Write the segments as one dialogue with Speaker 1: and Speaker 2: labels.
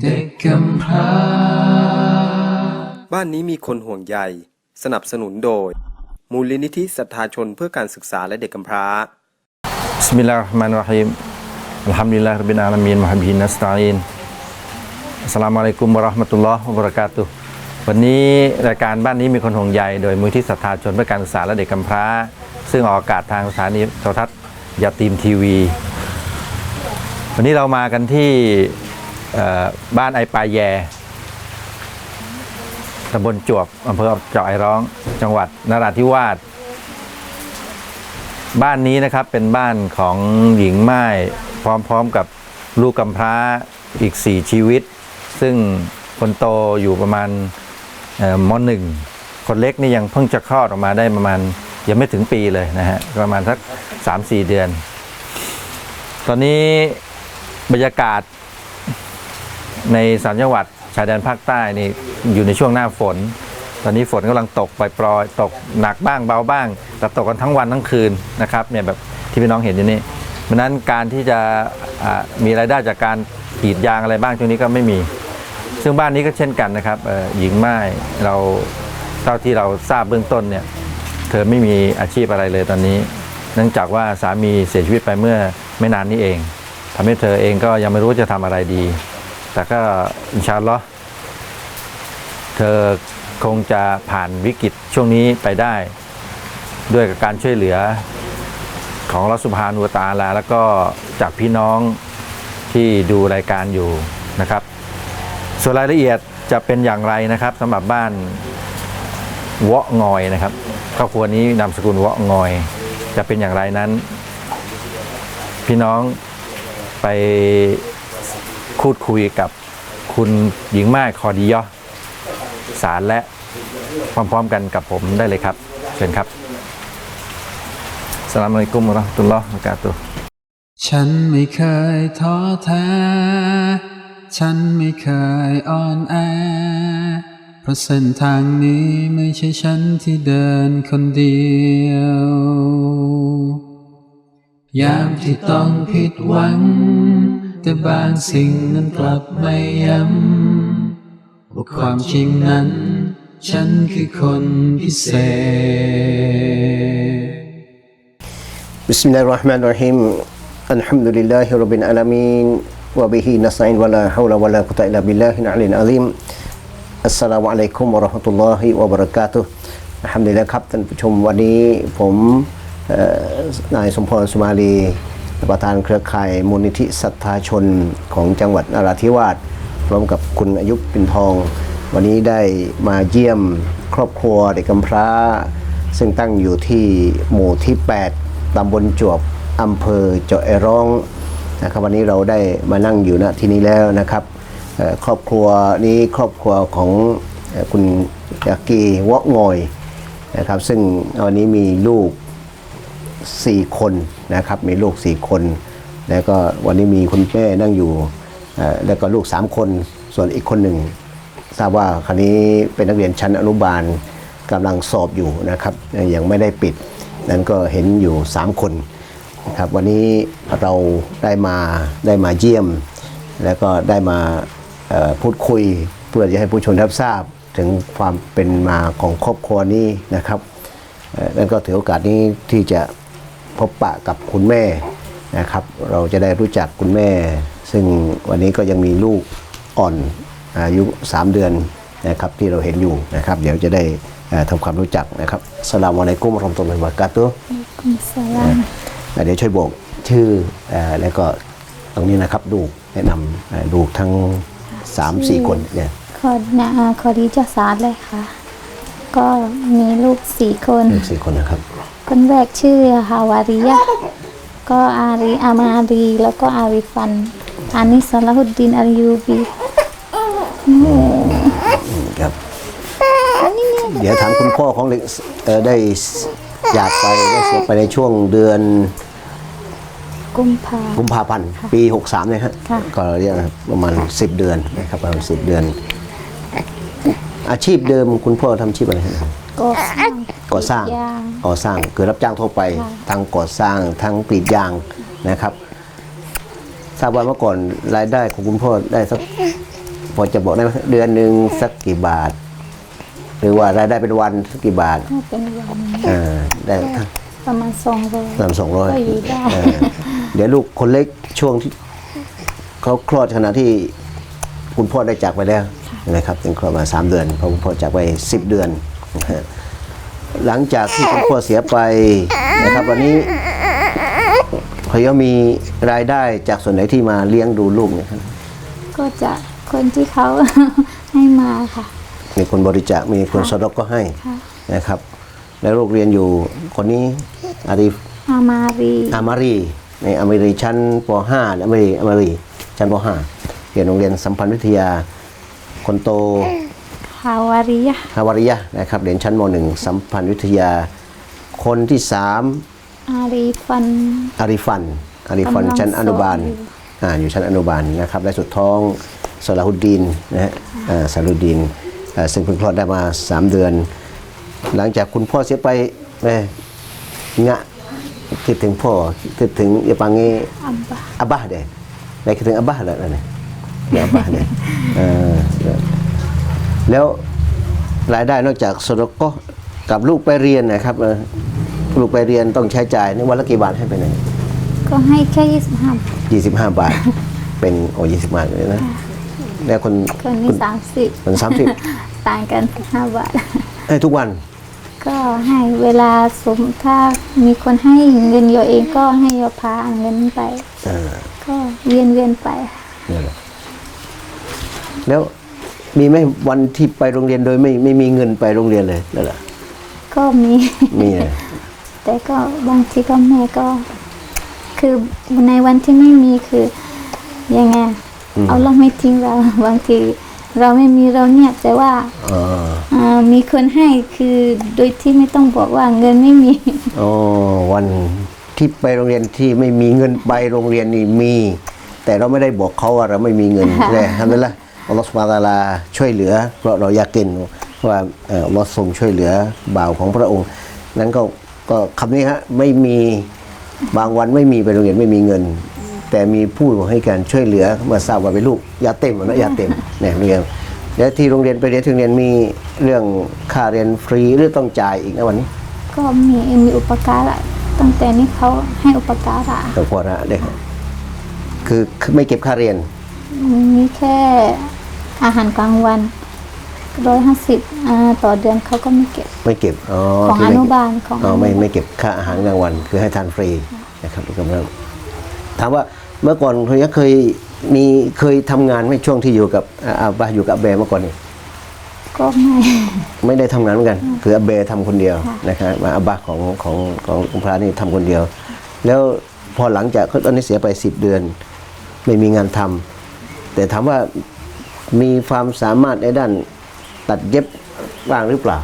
Speaker 1: เด็กกำพร้า
Speaker 2: บ้านนี้มีคนห่วงใย สนับสนุนโดย มูลนิธิศรัทธาชนเพื่อการศึกษาและเด็กกำพร้า
Speaker 3: Bismillahirrahmanirrahim. Alhamdulillah rabbil alamin wa bihi nasta'in. Assalamualaikum warahmatullahi wabarakatuh. วันนี้รายการบ้านนี้มีคนห่วงใยโดยมูลที่ศรัทธาชนเพื่อการศึกษาและเด็กกำพร้า ซึ่งออกอากาศทางสถานีโทรทัศน์ยาตีมทีวี วันนี้เรามากันที่เอ่อ บ้านไอปลายแยตำบลจวบอำเภอเจาะไอร้อง จังหวัดนราธิวาส บ้านนี้นะครับเป็นบ้านของหญิงไม้พร้อมๆกับลูกกำพร้าอีก 4 ชีวิต ซึ่งคนโตอยู่ประมาณมหนึ่ง คนเล็กนี่ยังเพิ่งจะคลอดออกมาได้ประมาณยังไม่ถึงปีเลยนะฮะ ประมาณสัก 3-4 เดือน ตอนนี้บรรยากาศ ในสามจังหวัดชายแดนภาคใต้นี่อยู่ในช่วงหน้าฝน ตอนนี้ฝนกำลังตกปล่อยๆตกหนักบ้างเบาบ้าง แต่ตกกันทั้งวันทั้งคืนนะครับเนี่ยแบบที่พี่น้องเห็นอยู่นี่เพราะนั้นการที่จะอ่ามีรายได้จากการกรีดยางอะไรบ้างช่วงนี้ก็ไม่มี ซึ่งบ้านนี้ก็เช่นกันนะครับหญิงไม้เราเท่าที่เราทราบเบื้องต้นเนี่ยเธอไม่มีอาชีพอะไรเลยตอนนี้ เนื่องจากว่าสามีเสียชีวิตไปเมื่อไม่นานนี้เองทำให้เธอเองก็ยังไม่รู้จะทำอะไรดี แต่ก็อินชาอัลลอฮ์เธอคงจะผ่านวิกฤตช่วงนี้ไปได้ ด้วยกับการช่วยเหลือของรัสุภานุตาลา แล้วก็จากพี่น้องที่ดูรายการอยู่นะครับ ส่วนรายละเอียดจะเป็นอย่างไรนะครับสำหรับบ้านวะงอยนะครับครอบครัวนี้นามสกุลวะงอย จะเป็นอย่างไรนั้น พี่น้องไป พูดคุยกับคุณหญิงไม้คอดียอสารและพร้อมๆกันกับผมได้เลยครับ เชิญครับสลามอะลัยกุมราตุลลอฮ์วะบะเรากาตุ
Speaker 1: ฉันไม่เคยท้อแท้ ฉันไม่เคยอ่อนแอ เพราะเส้นทางนี้ไม่ใช่ฉันที่เดินคนเดียว ยามที่ต้องผิดหวัง แต่บางสิ่งนั้นกลับไม่ย้ำว่าความจริงนั้น ฉันคือคนพิเศษ
Speaker 4: بسم الله الرحمن الرحيم الحمد لله رب العالمين وبه نستعين ولا حول ولا قوة إلا بالله العلي العظيم السلام عليكم ورحمة الله وبركاته อัลฮัมดุลิลละครับท่านผู้ชมวันนี้ผมเอ่อนายสมพรสุมาลี ประธานเครือข่ายมูลนิธิศรัทธาชนของจังหวัดนราธิวาสพร้อมกับคุณอายุปินทอง วันนี้ได้มาเยี่ยมครอบครัวเด็กกำพร้า ซึ่งตั้งอยู่ที่หมู่ที่ 8ตำบลจวบอำเภอเจาะไอร้องนะครับวันนี้เราได้มานั่งอยู่ณที่นี้แล้วนะครับครอบครัวนี้ครอบครัวของคุณยากีวะงอยนะครับซึ่งวันนี้มีลูก 4 คน นะครับ มีลูก 4 คน แล้วก็วันนี้มีคุณแม่นั่งอยู่แล้วก็ลูก 3 คน ส่วนอีกคนหนึ่งทราบว่าคราวนี้เป็นนักเรียนชั้นอนุบาลกำลังสอบอยู่นะครับยังไม่ได้ปิด นั้นก็เห็นอยู่ 3 คนนะครับวันนี้เราได้มาได้มาเยี่ยม แล้วก็ได้มาพูดคุยเพื่อจะให้ผู้ชมรับทราบถึงความเป็นมาของครอบครัวนี้นะครับนั่นก็ถือโอกาสนี้ที่จะ พบปะกับคุณแม่นะครับ เราจะได้รู้จักคุณแม่ ซึ่งวันนี้ก็ยังมีลูกอ่อนอายุ 3 เดือนนะครับที่เราเห็นอยู่นะครับ เดี๋ยวจะได้เอ่อทำความรู้จักนะครับอัสสลามุอะลัยกุมวะเราะห์มะตุลลอฮิวะบะเราะกาตุฮ์
Speaker 5: กุมสลาม
Speaker 4: เอ่อเดี๋ยวช่วยบอกชื่อเอ่อแล้วก็ตรงนี้นะครับลูกแนะนำเอ่อลูกทั้ง 3 4 คนเนี่ย
Speaker 5: ขอนาขอดีจาสารเลยค่ะ ก็มีลูกสี่คน
Speaker 4: ลูกสี่คนนะครับ
Speaker 5: คนแรกชื่อฮาวาริยะก็อารีอามารีแล้วก็อาริฟันอานิสลาหุดดินอายูบี
Speaker 4: ครับเดี๋ยวถามคุณพ่อของเด็กเอ่อได้อยากไปได้เสียไปในช่วงเดือน
Speaker 5: กุมภา
Speaker 4: กุมภาพันธ์ปี 63นะฮะ
Speaker 5: ค่ะ
Speaker 4: ก็เรียกประมาณ 10 เดือนนะครับประมาณ10 เดือน อาชีพเดิมคุณพ่อทำอาชีพอะไรฮะ
Speaker 5: ก็สร้าง
Speaker 4: ก่อสร้าง
Speaker 5: ยาง
Speaker 4: ก่อสร้างคือรับจ้างทั่วไป
Speaker 5: ค่ะ
Speaker 4: ทั้งก่อสร้างทั้งกรีดยางนะครับทราบว่าเมื่อก่อนรายได้ของคุณพ่อได้สักพอจะบอกได้ไหมเดือนหนึ่งสักกี่บาท หรือว่ารายได้เป็นวันสักกี่บาท
Speaker 5: ถ้าเป็นวัน
Speaker 4: อ่าได้
Speaker 5: ประมาณสองร้อย
Speaker 4: สามสองร้อย
Speaker 5: ก็อยู่ได้
Speaker 4: เดี๋ยวลูกคนเล็กช่วงที่เขาคลอดขณะที่คุณพ่อได้จากไปแล้วนะครับเป็นคลอดมาสามเดือนเพราะคุณพ่อจากไปสิบเดือนนะฮะ หลังจากที่คุณพ่อเสียไปนะครับวันนี้พยอมีรายได้จากส่วนไหนที่มาเลี้ยงดูลูกเนี่ยครับ
Speaker 5: ก็จะคนที่เขา ให้มาค่ะ
Speaker 4: มีคนบริจาคมีคนสดกก็ให้
Speaker 5: ค่ะ
Speaker 4: นะครับ แล้วลูกเรียนอยู่คนนี้อาริฟ
Speaker 5: อามารี
Speaker 4: อามารีในอามารีชั้นป .5 อามารีอามารีชั้นป .5 เรียนโรงเรียนสัมพันธ์วิทยา คนโต
Speaker 5: ฮาวาริยะ
Speaker 4: ฮาวาริยะนะครับเรียนชั้นม .1 สัมพันธ์วิทยา คนที่3
Speaker 5: อารีฟัน
Speaker 4: อาริฟันอาริฟัน
Speaker 5: กำลัง
Speaker 4: ชั้นอนุบาล
Speaker 5: สอนอยู่
Speaker 4: อ่าอยู่ชั้นอนุบาลนะครับและสุดท้องสลาฮุดดีนนะฮะอ่าสลาฮุดดีนอ่าซึ่งเพิ่งคลอดได้มา 3 เดือน หลังจากคุณพ่อเสียไปแม่งะคิดถึงพ่อคิดถึงอย่าปังงี้
Speaker 5: อับบะ
Speaker 4: อับบะ deh. Dah kita abah lah ni. Ya abah deh. เออ แล้วรายได้นอกจากสดก็กับลูกไปเรียนนะครับเออลูกไปเรียนต้องใช้จ่ายนี่วันละกี่บาทให้ไปไหน
Speaker 5: ก็ให้แค่ยี่สิบห้า
Speaker 4: ยี่สิบห้าบาท เป็นโอ้ยี่สิบบาทเลยนะแล้วคน
Speaker 5: คนนี้สามสิบ
Speaker 4: คนสามสิบ
Speaker 5: ต่างกันห้าบาท
Speaker 4: ให้ทุกวัน
Speaker 5: ก็ให้เวลาสมถ้ามีคนให้เงินโยเองก็ให้โยพาเงินไป
Speaker 4: เออ
Speaker 5: ก็เวียนเวียนๆไป
Speaker 4: นี่นแหละแล้ว มีไหมวันที่ไปโรงเรียนโดยไม่ไม่มีเงินไปโรงเรียนเลยนั่นแหละ
Speaker 5: ก็มี
Speaker 4: มีนะ
Speaker 5: แต่ก็บางทีก็แม่ก็ คือในวันที่ไม่มีคือยังไงเอาเราไม่ทิ้งเราบางทีเราไม่มีเราเงียบแต่ว่า
Speaker 4: อ๋อ
Speaker 5: อ่ามีคนให้คือโดยที่ไม่ต้องบอกว่าเงินไม่มี
Speaker 4: อ๋อวันที่ไปโรงเรียนที่ไม่มีเงินไปโรงเรียนนี่มี แต่เราไม่ได้บอกเขาว่าเราไม่มีเงิน
Speaker 5: ค่ะ
Speaker 4: แต่ทำไมล่ะ อัลลอฮฺสุบฮานะฮูวะตะอาลาช่วยเหลือ เพราะเราอยากกินว่าเอ่ออัลลอฮฺทรงช่วยเหลือบ่าวของพระองค์ นั้นก็ก็คำนี้ฮะไม่มีบางวันไม่มีไปโรงเรียนไม่มีเงิน แต่มีผู้ให้การช่วยเหลือเมื่อทราบว่าเป็นลูกยาเต็มอะนะยาเต็มเนี่ยเรียนแล้วที่โรงเรียนไปเรียนที่โรงเรียนมีเรื่องค่าเรียนฟรีหรือต้องจ่ายอีกนะวันนี้
Speaker 5: ก็มีมีอุปการะตั้งแต่นี้เขาให้อุปการะ
Speaker 4: ตัวพอนะเด็กคือไม่เก็บค่าเรียน
Speaker 5: มีแค่ อาหารกลางวันร้อยห้าสิบต่อเดือนเขาก็ไม่เก็บ
Speaker 4: ไม่เก็บอ๋อ
Speaker 5: ของ
Speaker 4: คืไม่
Speaker 5: อนุบาลของ
Speaker 4: อ๋อ
Speaker 5: อนุบาล
Speaker 4: ไม่ไม่เก็บค่าอาหารกลางวัน คือให้ทานฟรีนะครับกำลังถามว่าเมื่อก่อนคุณยักษ์เคยมีเคยทำงานไหม่ช่วงที่อยู่กับอาอาบะอยู่กับอาเบเมื่อก่อนนี่
Speaker 5: ก็ไม่
Speaker 4: ไม่ได้ทำงานเหมือนกัน คืออาเบทำคนเดียวนะครับมาอาบะของของขององค์พระนี่ทำคนเดียว แล้วพอหลังจากตอนนี้เสียไปสิบเดือน ไม่มีงานทำแต่ถามว่า มีความสามารถในด้านตัดเย็บบ้างหรือเปล่า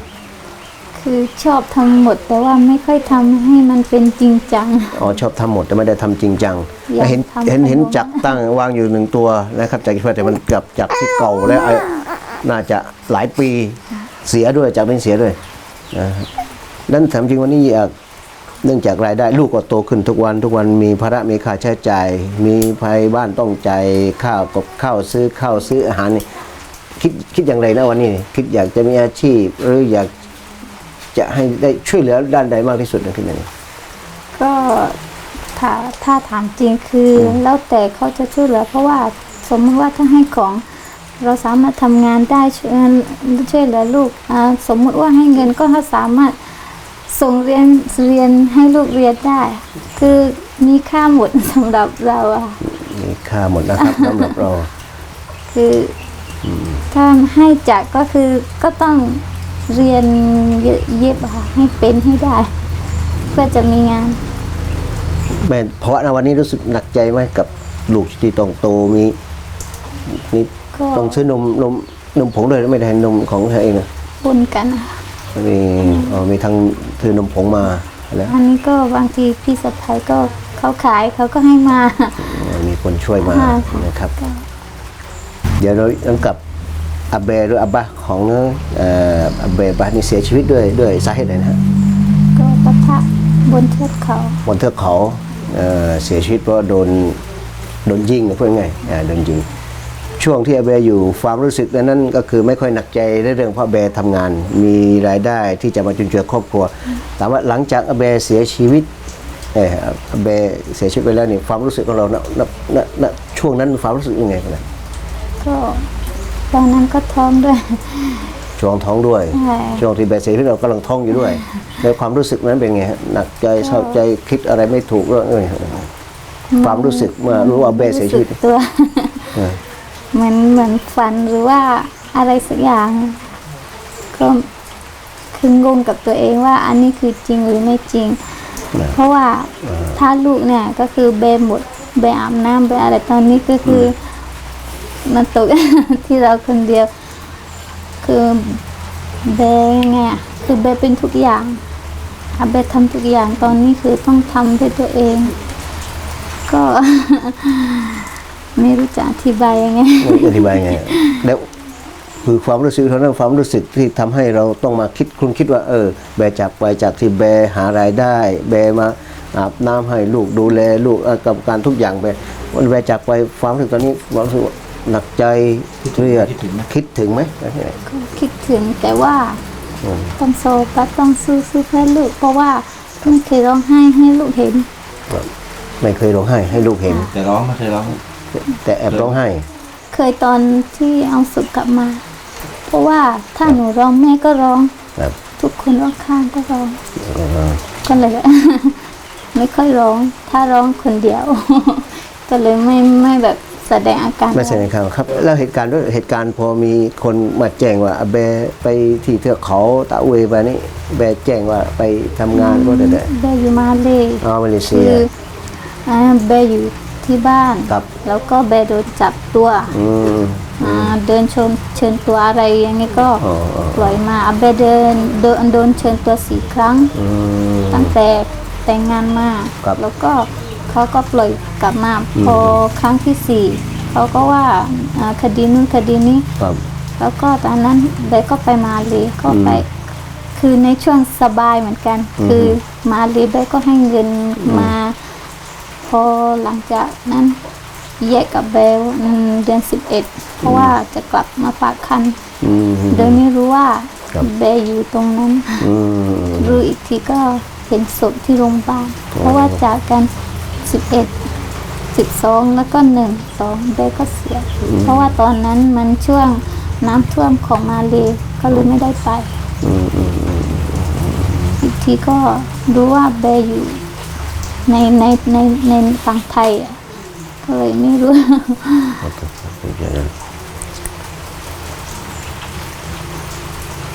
Speaker 5: คือชอบทำหมดแต่ว่าไม่ค่อยทำให้มันเป็นจริงจัง
Speaker 4: อ๋อชอบทำหมดแต่ไม่ได้ทำจริงจัง
Speaker 5: อยาก
Speaker 4: เห็น
Speaker 5: ทำ
Speaker 4: เห็นเห็น
Speaker 5: ขนม
Speaker 4: จักรตั้งวางอยู่หนึ่งตัวนะครับจากที่แต่มันกลับจากที่เก่าแล้วไอ้น่าจะหลายปีเสียด้วยจากนั้นเสียด้วยนะครับนั่นถามจริงวันนี้อยาก เนื่องจากรายได้ลูกก็โตขึ้นทุกวันทุกวันมีภาระมีค่าใช้จ่าย มีภัยบ้านต้องจ่ายข้าวกับข้าวซื้อข้าวซื้ออาหารนี่คิดคิดอย่างไรนะวันนี้ คิดอยากจะมีอาชีพ หรืออยากจะให้ได้ช่วยเหลือด้านใดมากที่สุดนะคิดอย่างไร
Speaker 5: ก็ถ้าถ้าถามจริงคืออแล้วแต่เขาจะช่วยเหลือ เพราะว่าสมมติว่าถ้าให้ของเราสามารถทำงานได้ช่วยช่วยเหลือลูกอ่าสมมุติว่าให้เงินก็ถ้าสามารถ ส่งเรียนเรียนให้ลูกเรียนได้ คือมีค่าหมดสำหรับเราอะ
Speaker 4: มีค่าหมดนะครับสำหรับเรา
Speaker 5: คืออถ้าให้จักก็คือก็ต้องเรียนเย็บอะค่ะให้เป็นให้ได้ เพื่อจะมีงาน
Speaker 4: แม่เพราะนะวันนี้รู้สึกหนักใจไหมกับลูกที่ต้องโตมีมี
Speaker 5: ก็
Speaker 4: ต้องซื้อนมนมนมผงเลยไม่ได้นมของเธอเองอะ
Speaker 5: ปนกันอะ
Speaker 4: มีอ๋อมีทั้ง ซื้อนมผงมาแล้ว
Speaker 5: อันนี้ก็บางทีพี่สะพ้ายก็เขาขายเขาก็ให้มา
Speaker 4: อ๋อมีคนช่วยมา
Speaker 5: ค่ะ
Speaker 4: นะครับ เดี๋ยวเราต้องกลับอาเบหรืออาบะของเอ่ออาเบบะนี่เสียชีวิตด้วยด้วยสาเหตุอะไรนะฮะ
Speaker 5: ก็ปะทะบนเทือกเขา
Speaker 4: บนเทือกเขาเอ่อเสียชีวิตเพราะโดนโดนยิงนะพูดง่ายๆอ่าโดนยิง ช่วงช่วงที่อาเบอยู่ความรู้สึกนั้นก็คือไม่ค่อยหนักใจในเรื่องเพราะอาเบทำงาน มีรายได้ที่จะมาจุนเจือครอบครัวแต่ว่าหลังจากอาเบเสียชีวิตเอออาเบเสียชีวิตไปแล้วนี่ความรู้สึกของเราณณณณช่วงนั้นความรู้สึกยังไงกันนะ
Speaker 5: ก็ตอนนั้นก็ท้องด้วย
Speaker 4: ช่วงท้องด้วย
Speaker 5: ใช่
Speaker 4: ช่วงที่เบเสียชีวิตเรากำลังท้องอยู่ด้วยในความรู้สึกนั้นเป็นไงฮะหนักใจเศร้าใจคิดอะไรไม่ถูกเรื่องเอ้ยความรู้สึกเมื่อรู้ว่าเบเสียชีวิต
Speaker 5: รู้สึกตัว
Speaker 4: เออ
Speaker 5: เหมือนเหมือนฝันหรือว่าอะไรสักอย่าง ก็คืองงกับตัวเองว่า อันนี้คือจริงหรือไม่จริง เพราะว่าถ้าลูกเนี่ยก็คือเบหมดเบอาบน้ำเบอะไรตอนนี้ก็คืออมันตกที่เราคนเดียว คือเบยังไงอะคือเบเป็นทุกอย่างอะเบทำทุกอย่างตอนนี้คือต้องทำด้วยตัวเอง ก็ ไม่รู้จะอธิบายยังไง
Speaker 4: ไม่อธิบายไงแล้วคือความรู้สึกเท่านั้นความรู้สึกที่ทำให้เราต้องมาคิดคุณคิดว่า เออ แบจากไปจากที่แบหารายได้ แบมาอาบน้ำให้ลูกดูแลลูกเอ่อกับการทุกอย่างไปมันแบจากไปความรู้สึกตอนนี้ความรู้สึกว่าหนักใจเครียดคิดถึงไหม
Speaker 5: ก็คิดถึงแต่ว่าต้องโซปัสต้องสู้สู้เพื่อลูก เพราะว่าไม่เคยร้องไห้ให้ลูกเห็น
Speaker 4: ไม่เคยร้องไห้ให้ลูกเห็น
Speaker 3: แต่ร้องไม่เคยร้อง
Speaker 4: แต่แอบร้องไห้
Speaker 5: เคยตอนที่เอาสุกกลับมา เพราะว่าถ้าหนูร้องแม่ก็ร้อง
Speaker 4: ครับ
Speaker 5: ทุกคนรอบข้างก็ร้องก็เลย ไม่ค่อยร้อง ถ้าร้องคนเดียว ก็เลยไม่ไม่แบบแสดงอาการ
Speaker 4: ไม่ใช่ในข่าวครับ แล้วเหตุการณ์ด้วยเหตุการณ์พอมีคนมาแจ้งว่าอาแบไปที่เทือกเขาตะเวยไปนี่แบแจ้งว่าไปทำงานก็ได้ได้
Speaker 5: เบย์อยู่มาเลย
Speaker 4: อ๋อมาเลเซี
Speaker 5: คื
Speaker 4: ย
Speaker 5: ออ่าเบย์อยู่ ที่บ้าน
Speaker 4: ครับ
Speaker 5: แล้วก็เบย์โดนจับตัว
Speaker 4: อืม
Speaker 5: อ่าเดินชนเชิญตัวอะไรอย่างนี้ก็
Speaker 4: อ๋ออ๋อ
Speaker 5: ปล่อยมาอาเบเดินโดนโดนเชิญตัวสี่ครั้ง
Speaker 4: อืม
Speaker 5: ตั้งแต่แต่งงานมา
Speaker 4: ครับ
Speaker 5: แล้วก็เขาก็ปล่อยกลับมาพอครั้งที่สี่เขาก็ว่าอ่าคดีนู้นคดีนี้
Speaker 4: ครับ
Speaker 5: แล้วก็ตอนนั้นเบก็ไปมาเลยก็ไปคือในช่วงสบายเหมือนกันคือมาเลยเบก็ให้เงินมา พอหลังจากนั้นแยกกับเบลอืมเดือนสิบเอ็ดเพราะว่าจะกลับมาฝากคัน
Speaker 4: อืม
Speaker 5: โดยไม่รู้ว่า
Speaker 4: ครับ
Speaker 5: เบย์อยู่ตรงนั้น
Speaker 4: อืม
Speaker 5: รู้อีกทีก็เห็นศพที่โรงพยาบาลเพราะว่าจากกันสิบเอ็ดสิบสองแล้วก็หนึ่งสองเบย์ก็เสีย เพราะว่าตอนนั้นมันช่วงน้ำท่วมของมาเลยก็เลยไม่ได้ไปอีกทีก็รู้ว่าเบย์อยู่ ในในในในฝั่งไทยอะก็เลยไม่รู้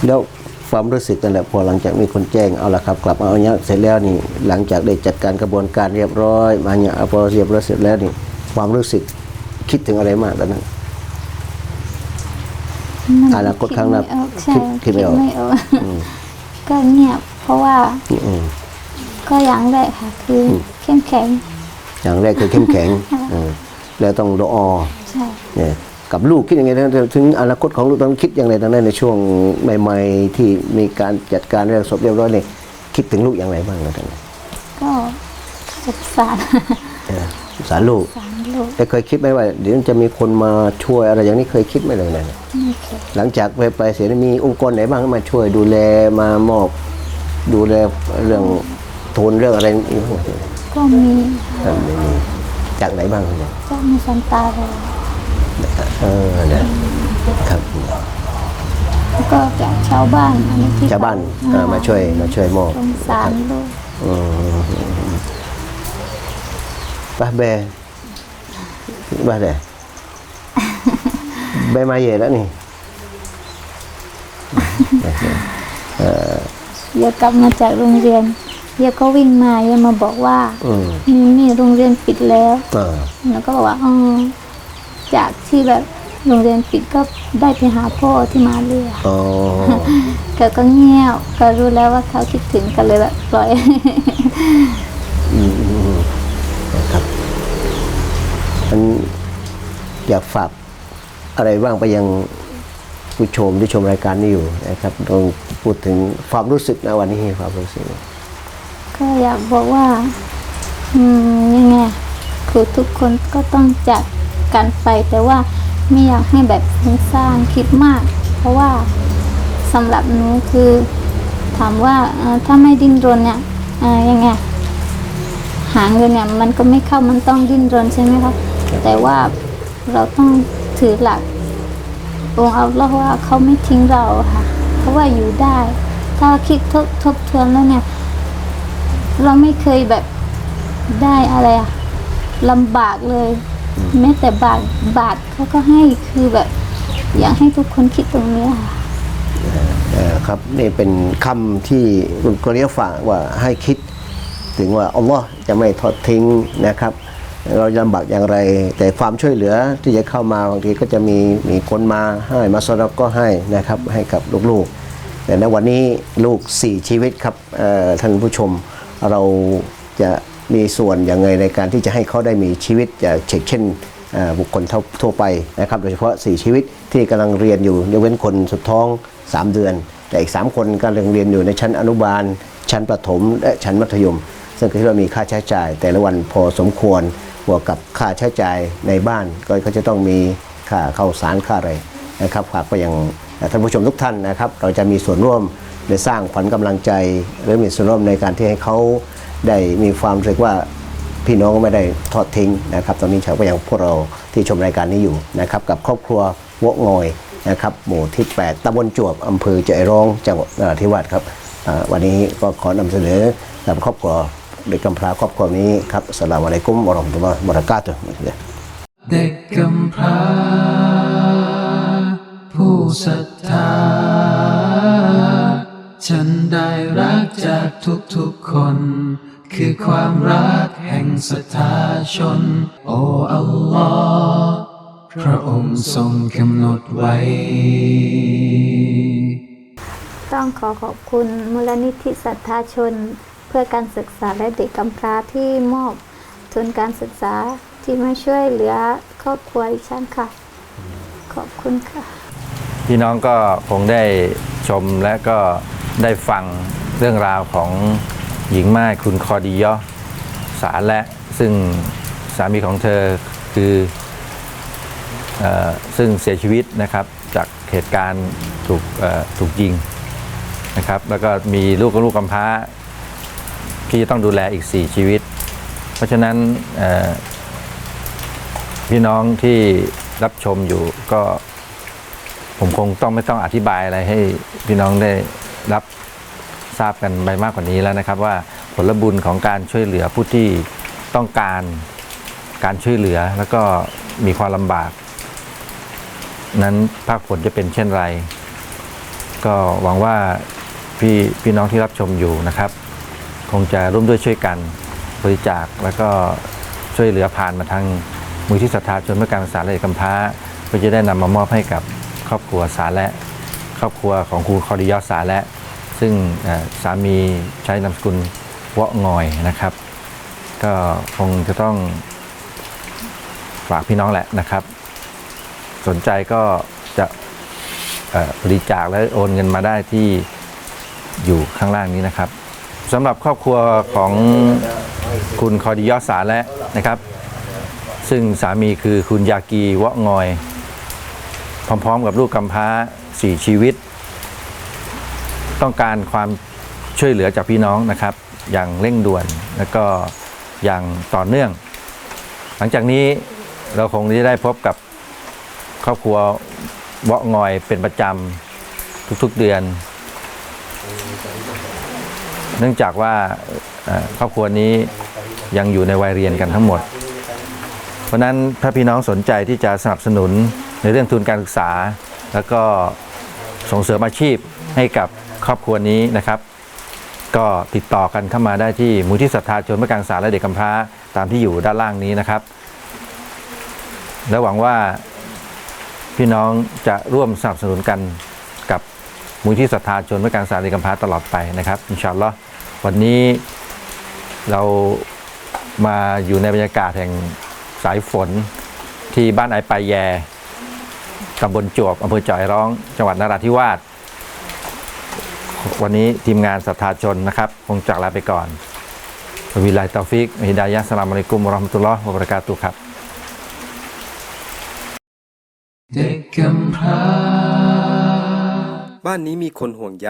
Speaker 4: แล้วความรู้สึกนั่นแหละพอหลังจากมีคนแจ้งเอาละครับ กลับมาเอาเนี้ยเสร็จแล้วนี่ หลังจากได้จัดการกระบวนการเรียบร้อยมาเนี่ยพอเรียบร้อยเสร็จแล้วนี่ ความรู้สึกคิดถึงอะไรมากตอนนั้นอนาคตข้างหน้า
Speaker 5: คิดไม่ออกใช่
Speaker 4: คิดไม่ออก
Speaker 5: ไม่ออกก็เงียบเพราะว่า
Speaker 4: อืม
Speaker 5: ก็อย่างแรกค่ะ คืออเข้มแข็ง
Speaker 4: อย่างแรกคือเข้มแข็งเออแล้วต้องรออ
Speaker 5: ใช่
Speaker 4: เนี่ยกับลูกคิดยังไงนะถึงอนาคตของลูกต้องคิดอย่างไรตอนนั้นในช่วงใหม่ๆ ที่มีการจัดการเรื่องศพเรียบร้อยเนี่ยคิดถึงลูกอย่างไรบ้างนะตอนนั้น
Speaker 5: ก็สงสาร
Speaker 4: เออสงสารลูก
Speaker 5: สารลูก
Speaker 4: แต่เคยคิดไหมว่า เดี๋ยวจะมีคนมาช่วยอะไรอย่างนี้เคยคิดไหมเลยนะ
Speaker 5: ไม่เคย
Speaker 4: หลังจากไปไปเสียมีองค์กรไหนบ้างที่มาช่วยดูแลมามอบดูแลเรื่อง ทุนเรื่องอะไรอีกบ้าง
Speaker 5: ก็มี
Speaker 4: ท่านไม่มีจากไหนบ้างเนี่ย
Speaker 5: ก็มีสันตาเรา
Speaker 4: เออนะครับ
Speaker 5: แล้วก็จากชาวบ้านอันนี้ที่
Speaker 4: ชาวบ้านมาช่วยมาช่วยมอบ
Speaker 5: สงสารลูก
Speaker 4: อืมป้าแบบ้าแดแบมาเย่แล้วนี่
Speaker 5: เดี๋ยวกลับมาจากโรงเรียน เดี๋ยวก็วิ่งมาเดี๋ยวมาบอกว่า
Speaker 4: อืม
Speaker 5: นี่นี่โรงเรียนปิดแล้ว
Speaker 4: อ่า
Speaker 5: แล้วก็บอกว่าอ๋อจากที่แบบโรงเรียนปิดก็ได้ไปหาพ่อที่มาเลย
Speaker 4: อ๋อ
Speaker 5: เขาก็เงียบก็รู้แล้วว่าเขาคิดถึงกันเลยแบบปล่อย
Speaker 4: นะครับมันอยากฝากอะไรบ้างไปยังผู้ชมที่ชมรายการนี้อยู่นะครับลองพูดถึงความรู้สึกนะวันนี้ความรู้สึก
Speaker 5: ก็อยากบอกว่า อืมยังไงคือทุกคนก็ต้องจากกันไป แต่ว่าไม่อยากให้แบบฟุ้งซ่านคิดมาก เพราะว่าสำหรับหนูคือ ถามว่าถ้าไม่ดิ้นรนเนี่ยยังไงหาเงินเนี่ยมันก็ไม่เข้ามันต้องดิ้นรนใช่ไหมครับแต่ว่าเราต้องถือหลักองค์เอาละว่าเขาไม่ทิ้งเราค่ะ เพราะว่าอยู่ได้ ถ้าคิดทบทบทวนแล้วเนี่ย เราไม่เคยแบบได้อะไรอะลำบากเลย แม้แต่บาทบาทเขาก็ให้คือแบบ อยากให้ทุกคนคิดตรงนี้ค่ะ
Speaker 4: เอ่อครับนี่เป็นคำที่คุณกเรียฝากว่าให้คิด ถึงว่าอัลลอฮ์จะไม่ทอดทิ้งนะครับ เราลำบากอย่างไร แต่ความช่วยเหลือที่จะเข้ามาบางทีก็จะมีมีคนมาให้มาสดก็ให้นะครับให้กับลูกๆ แต่ในวันนี้ลูกสี่ชีวิตครับเอ่อท่านผู้ชม เราจะมีส่วนอย่างไรในการที่จะให้เขาได้มีชีวิตจะเช็คเช่นบุคคลทั่วไปนะครับ โดยเฉพาะ 4 ชีวิตที่กำลังเรียนอยู่ยกเว้นคนสุดท้อง 3 เดือน แต่อีก 3 คนกำลังเรียนอยู่ในชั้นอนุบาล ชั้นประถม และชั้นมัธยม ซึ่งก็ที่ว่ามีค่าใช้จ่าย แต่ละวันพอสมควรบวกกับค่าใช้จ่ายในบ้านก็ก็จะต้องมีค่าเข้าสารค่าอะไรนะครับฝากไปยังท่านผู้ชมทุกท่านนะครับ เราจะมีส่วนร่วม ในสร้างขวัญกำลังใจหรือมีส่วนร่วมในการที่ให้เขาได้มีความรู้สึกว่าพี่น้องไม่ได้ทอดทิ้งนะครับ ตอนนี้ชาวก็ยังพวกเราที่ชมรายการนี้อยู่นะครับ กับครอบครัววะงอยนะครับหมู่ที่ 8ตำบลจวบอำเภอใจร้องจังหวัดนราธิวาสครับวันนี้ก็ขอนำเสนอกับครอบครัวเด็กกำพร้าครอบครัวนี้ครับสลามอะลัยกุมวะเรมตุลลอฮ์วบรากาตุฮ์
Speaker 1: เด็กกำพร้าผู้ศรัทธา ฉันได้รักจากทุกๆคน คือความรักแห่งศรัทธาชน โอ้อัลลอฮ์พระองค์ทรงกำหนดไว้
Speaker 5: ต้องขอขอบคุณมูลนิธิศรัทธาชน เพื่อการศึกษาและเด็กกำพร้าที่มอบทุนการศึกษาที่มาช่วยเหลือครอบครัวดิฉันค่ะ ขอบคุณค่ะ
Speaker 3: พี่น้องก็คงได้ชมและก็ ได้ฟังเรื่องราวของหญิงม่ายคุณคอดียอสารและซึ่งสามีของเธอคืออซึ่งเสียชีวิตนะครับจากเหตุการณ์ถูกถูกยิงนะครับ แล้วก็มีลูกกับลูกกำพร้าที่จะต้องดูแลอีก 4 ชีวิต เพราะฉะนั้นพี่น้องที่รับชมอยู่ก็ผมคงต้องไม่ต้องอธิบายอะไรให้พี่น้องได้ รับทราบกันไปมากกว่านี้แล้วนะครับ ว่าผลบุญของการช่วยเหลือผู้ที่ต้องการการช่วยเหลือแล้วก็มีความลำบาก นั้นภาคผลจะเป็นเช่นไร ก็หวังว่าพี่พี่น้องที่รับชมอยู่นะครับ คงจะร่วมด้วยช่วยกันบริจาคแล้วก็ช่วยเหลือผ่านมาทางมูลที่ศรัทธาชนเพื่อการศึกษาและเด็กกำพร้าเพื่อจะได้นำมามอบให้กับครอบครัวสารและ รอบครัวของครูคอริยอสาและ ซึ่งสามีใช้นามสกุลวะงอยนะครับ ก็คงจะต้องฝากพี่น้องแหละนะครับ สนใจก็จะบริจาคและโอนเงินมาได้ที่อยู่ข้างล่างนี้นะครับสำหรับครอบครัวของคุณคอดิยอสาและนะครับ ซึ่งสามีคือคุณยากีวะงอย พร้อมๆกับลูกกำพร้า สี่ชีวิต ต้องการความช่วยเหลือจากพี่น้องนะครับ อย่างเร่งด่วนและก็อย่างต่อเนื่อง หลังจากนี้เราคงจะได้พบกับครอบครัวเวาะงอยเป็นประจำทุกๆเดือน เนื่องจากว่าครอบครัวนี้ยังอยู่ในวัยเรียนกันทั้งหมด เพราะนั้นถ้าพี่น้องสนใจที่จะสนับสนุนในเรื่องทุนการศึกษา แล้วก็ส่งเสริมอาชีพให้กับครอบครัวนี้นะครับ ก็ติดต่อกันเข้ามาได้ที่มูลที่ศรัทธาชนเพื่อการศึกษาและเด็กกำพร้าตามที่อยู่ด้านล่างนี้นะครับ และหวังว่าพี่น้องจะร่วมสนับสนุนกันกับมูลที่ศรัทธาชนเพื่อการศึกษาและเด็กกำพร้าตลอดไปนะครับอินชาอัลลอฮ์วันนี้เรามาอยู่ในบรรยากาศแห่งสายฝนที่บ้านไอปลายแย ตำบลจวบอำเภอจ่อยร้อง จังหวัดนราธิวาส วันนี้ทีมงานศรัทธาชนนะครับ คงจากลาไปก่อนวิไลตอฟิกฮิดายะสลามอะลัยกุมวะเรอมตุลลอฮ์วะบรากาตุครับ
Speaker 1: กำพร้า
Speaker 2: บ้านนี้มีคนห่วงใย